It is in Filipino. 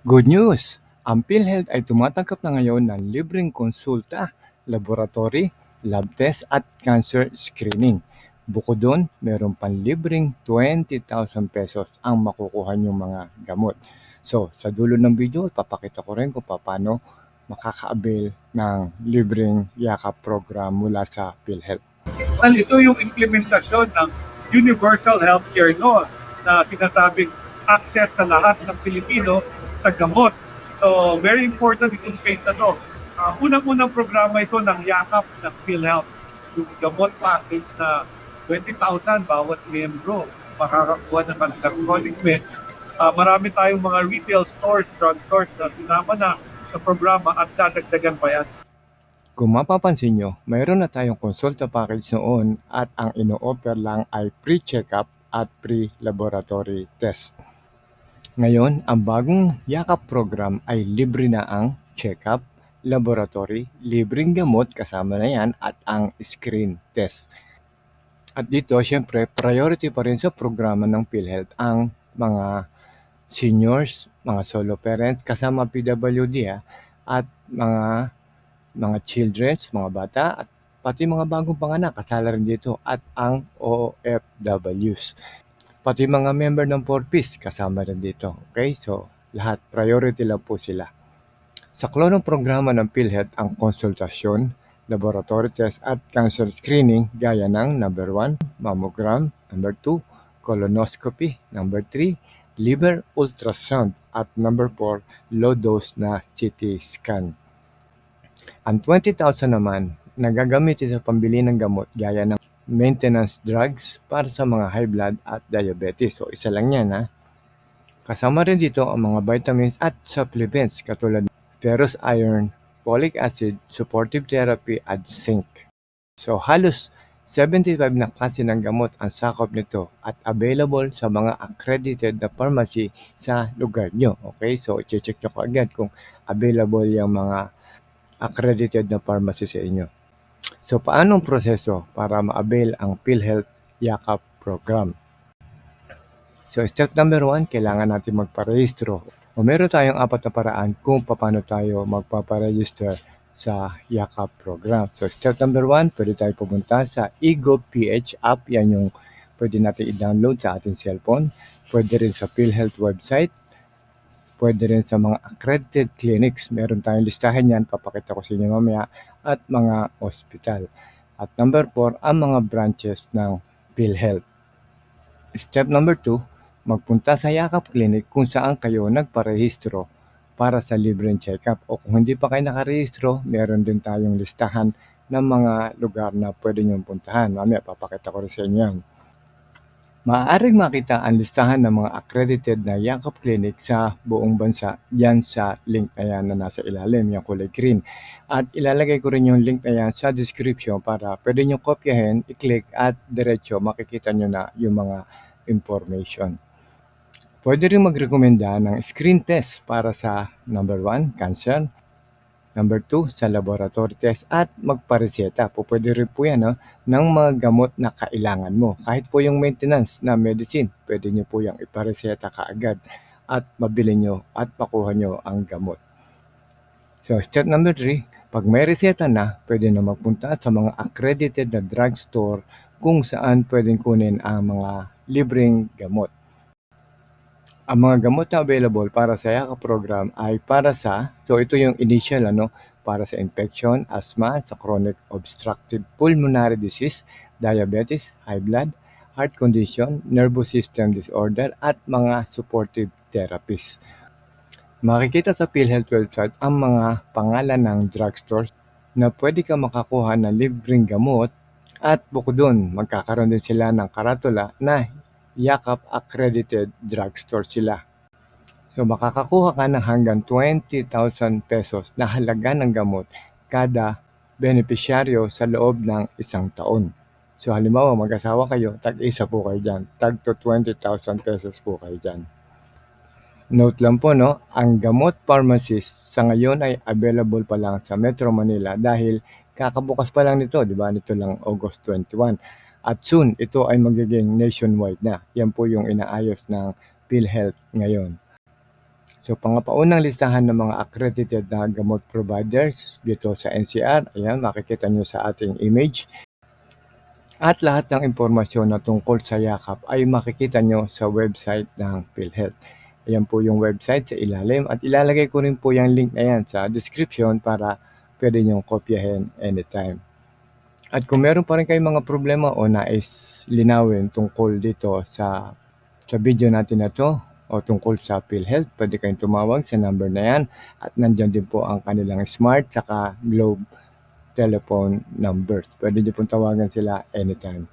Good news! Ang PhilHealth ay tumatanggap na ngayon ng libreng konsulta, laboratory, lab test at cancer screening. Bukod doon, meron pang libreng 20,000 pesos ang makukuha niyong mga gamot. So, sa dulo ng video, papakita ko rin kung paano makaka-avail ng libreng yakap program mula sa PhilHealth. Well, ito yung implementasyon ng Universal Healthcare no na sinasabing access sa lahat ng Pilipino sa gamot. So, very important itong phase na to. Uh, unang-unang programa ito ng yakap ng PhilHealth. Yung gamot package na 20,000 bawat miyembro makakakuha ng kanilang chronic meds. Uh, marami tayong mga retail stores, drug stores na sinama na sa programa at dadagdagan pa yan. Kung mapapansin nyo, mayroon na tayong consulta package noon at ang ino-offer lang ay pre-checkup at pre-laboratory test. Ngayon, ang bagong yakap program ay libre na ang check-up, laboratory, libreng gamot kasama na yan at ang screen test. At dito, syempre, priority pa rin sa programa ng PhilHealth ang mga seniors, mga solo parents, kasama PWD ah, at mga mga children, mga bata, at pati mga bagong panganak, kasala rin dito, at ang OFWs. Pati mga member ng 4Ps, kasama rin dito. Okay? So, lahat, priority lang po sila. Sa klonong programa ng PhilHealth ang konsultasyon, laboratory test at cancer screening gaya ng number 1, mammogram, number 2, colonoscopy, number 3, liver ultrasound, at number 4, low dose na CT scan. Ang 20,000 naman nagagamitin sa pambili ng gamot gaya ng maintenance drugs para sa mga high blood at diabetes. So isa lang yan ha. Kasama rin dito ang mga vitamins at supplements katulad ng ferrous iron, folic acid, supportive therapy at zinc. So halos 75 na klase ng gamot ang sakop nito at available sa mga accredited na pharmacy sa lugar nyo. Okay, so i-check nyo ko agad kung available yung mga accredited na pharmacy sa inyo. So, paano ang proseso para ma-avail ang PhilHealth Yakap program? So, step number one, kailangan natin magparehistro. O meron tayong apat na paraan kung paano tayo magpaparegister sa Yakap program. So, step number one, pwede tayo pumunta sa EGOPH app. Yan yung pwede natin i-download sa ating cellphone. Pwede rin sa PhilHealth website pwede rin sa mga accredited clinics. Meron tayong listahan yan, papakita ko sa inyo mamaya, at mga hospital. At number 4, ang mga branches ng PhilHealth. Step number 2, magpunta sa Yakap Clinic kung saan kayo nagparehistro para sa libreng check-up. O kung hindi pa kayo nakarehistro, meron din tayong listahan ng mga lugar na pwede nyo puntahan. Mamaya papakita ko rin sa inyo yan. Maaaring makita ang listahan ng mga accredited na Yakap Clinic sa buong bansa diyan sa link na yan na nasa ilalim, yung kulay green. At ilalagay ko rin yung link na yan sa description para pwede nyo kopyahin, i-click at diretso makikita nyo na yung mga information. Pwede rin magrekomenda ng screen test para sa number 1, cancer, Number 2, sa laboratory test at magpareseta. Po pwede rin po yan no, ng mga gamot na kailangan mo. Kahit po yung maintenance na medicine, pwede nyo po yung ipareseta kaagad at mabili nyo at makuha nyo ang gamot. So step number 3, pag may reseta na, pwede na magpunta sa mga accredited na drugstore kung saan pwedeng kunin ang mga libreng gamot. Ang mga gamot na available para sa YAKA program ay para sa, so ito yung initial ano, para sa infection, asthma, sa chronic obstructive pulmonary disease, diabetes, high blood, heart condition, nervous system disorder, at mga supportive therapies. Makikita sa PhilHealth website ang mga pangalan ng drugstores na pwede ka makakuha ng libreng gamot at bukod doon, magkakaroon din sila ng karatula na Yakap Accredited Drugstore sila. So makakakuha ka ng hanggang 20,000 pesos na halaga ng gamot kada benepisyaryo sa loob ng isang taon. So halimbawa mag-asawa kayo, tag-isa po kayo dyan. Tag to 20,000 pesos po kayo dyan. Note lang po no, ang gamot pharmacist sa ngayon ay available pa lang sa Metro Manila dahil kakabukas pa lang nito, di ba? Nito lang August 21. At soon, ito ay magiging nationwide na. Yan po yung inaayos ng PhilHealth ngayon. So pangapaunang listahan ng mga accredited na gamot providers dito sa NCR, ayan makikita nyo sa ating image. At lahat ng impormasyon na tungkol sa yakap ay makikita nyo sa website ng PhilHealth. Ayan po yung website sa ilalim at ilalagay ko rin po yung link na yan sa description para pwede nyong kopyahin anytime. At kung meron pa rin kayong mga problema o nais linawin tungkol dito sa sa video natin na to o tungkol sa PhilHealth, pwede kayong tumawag sa number na yan at nandyan din po ang kanilang smart saka globe telephone numbers. Pwede nyo pong tawagan sila anytime.